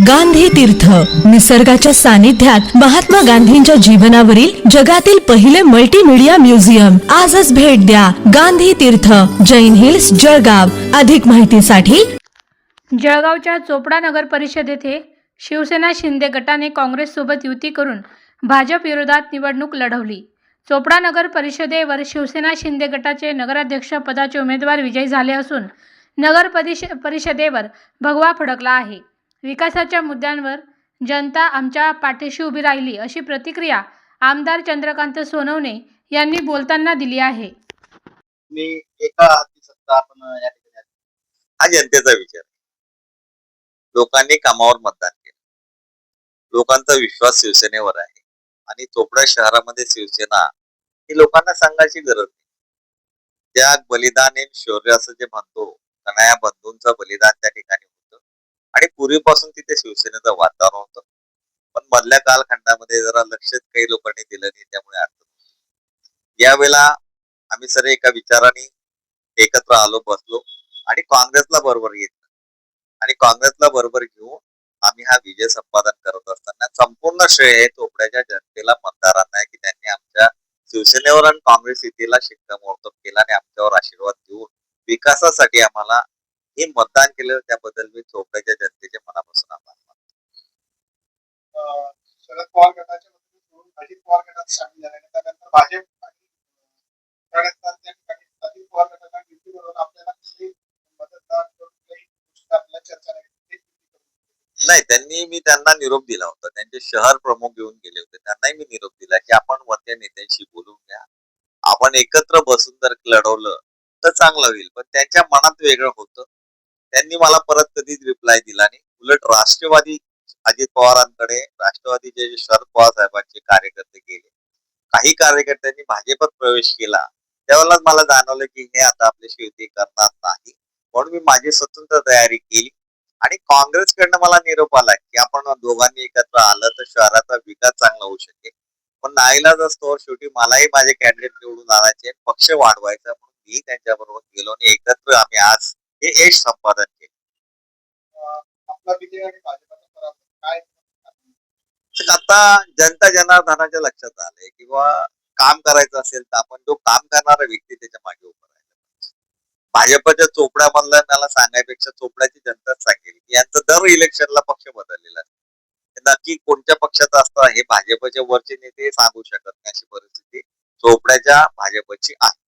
गांधी तीर्थ. निसर्गाच्या सानिध्यात महात्मा गांधींच्या जीवनावरील जगातील पहिले मल्टीमीडिया म्युझियम आजच भेट द्या गांधी तीर्थ. जैन हिल्स जळगाव. अधिक माहितीसाठी जळगावच्या चोपडा नगर परिषद येथे शिवसेना शिंदे गटाने काँग्रेससोबत युती करून भाजप विरोधात निवडणूक लढवली. चोपडा नगर परिषदेवर शिवसेना शिंदे गटाचे नगराध्यक्ष पदाचे उमेदवार विजयी झाले असून नगर परिष परिषदेवर भगवा फडकला आहे. विकासाच्या मुद्द्यांवर जनता आमच्या पाठीशी उभी राहिली अशी प्रतिक्रिया आमदार चंद्रकांत सोनवणे यांनी बोलताना दिली आहे मी एका हाती सत्ता आपण या ठिकाणी आली. हा जनतेचा विचार आहे. लोकांनी कामावर मतदान केलं लोकांचा विश्वास शिवसेनेवर आहे आणि चोपडा शहरामध्ये शिवसेना ही लोकांना सांगायची गरज नाही त्याग बलिदान आणि शौर्य असं जे म्हणतो कनाया बंधूंचं बलिदान त्या ठिकाणी पूर्वीपासून तिथे शिवसेनेचं वातावरण होतं. पण मधल्या कालखंडामध्ये जरा लक्ष काही लोकांनी दिलं नाही त्यामुळे अडचण यावेळेला आम्ही सर एका विचाराने एकत्र आलो बसलो. आणि काँग्रेसला बरोबर घेतलं. आणि काँग्रेसला बरोबर घेऊन आम्ही हा विजय संपादन करत असताना संपूर्ण श्रेय हे चोपड्याच्या जनतेला मतदारांना आहे की त्यांनी आमच्या शिवसेनेवर आणि काँग्रेस युतीला शिक्कामोर्तब केला आणि आमच्यावर आशीर्वाद देऊन विकासासाठी आम्हाला हे मतदान केलं त्याबद्दल मी चोपड्याच्या जनतेचे मनापासून आभार मानतो. शरद पवार गटाच्या अजित पवार गटात सामील झाले त्यानंतर भाजप अजित पवार गटाला आपल्याला मतदान आपल्याला चर्चा. नाही त्यांनी मी त्यांना निरोप दिला होता. त्यांचे शहर प्रमुख घेऊन गेले होते. त्यांनाही मी निरोप दिला की आपण वरच्या नेत्यांशी बोलून घ्या. आपण एकत्र बसून जर लढवलं तर चांगलं होईल. पण त्यांच्या मनात वेगळं होतं. त्यांनी मला परत कधीच रिप्लाय दिला नाही. उलट राष्ट्रवादी अजित पवारांकडे राष्ट्रवादीचे जे शरद पवार साहेबांचे कार्यकर्ते गेले. काही कार्यकर्त्यांनी भाजपात प्रवेश केला. त्यावेळेला मला जाणवलं की हे आता आपली शेवटी करणार नाही. म्हणून मी माझी स्वतंत्र तयारी केली. आणि काँग्रेसकडनं मला निरोप आला की आपण दोघांनी एकत्र आलं तर शहराचा विकास चांगला होऊ शकेल. पण नाईलाज असतो शेवटी मलाही माझे कॅन्डिडेट निवडून आणायचे. पक्ष वाढवायचा म्हणून मी त्यांच्याबरोबर गेलो आणि एकत्र आम्ही आज हे यश संपादन केलं. भाजपाचा आता जनता जनार्दनाच्या लक्षात आलंय किंवा काम करायचं असेल तर आपण जो काम करणारा व्यक्ती त्याच्यामागे उभा राहिला. भाजपच्या चोपड्यामधला मला सांगायपेक्षा चोपड्याची जनताच सांगेल की यांचं दर इलेक्शनला पक्ष बदललेला नक्की कोणत्या पक्षाचा असतं हे भाजपच्या वरचे नेते सांगू शकत नाही अशी परिस्थिती चोपड्याच्या भाजपची आहे.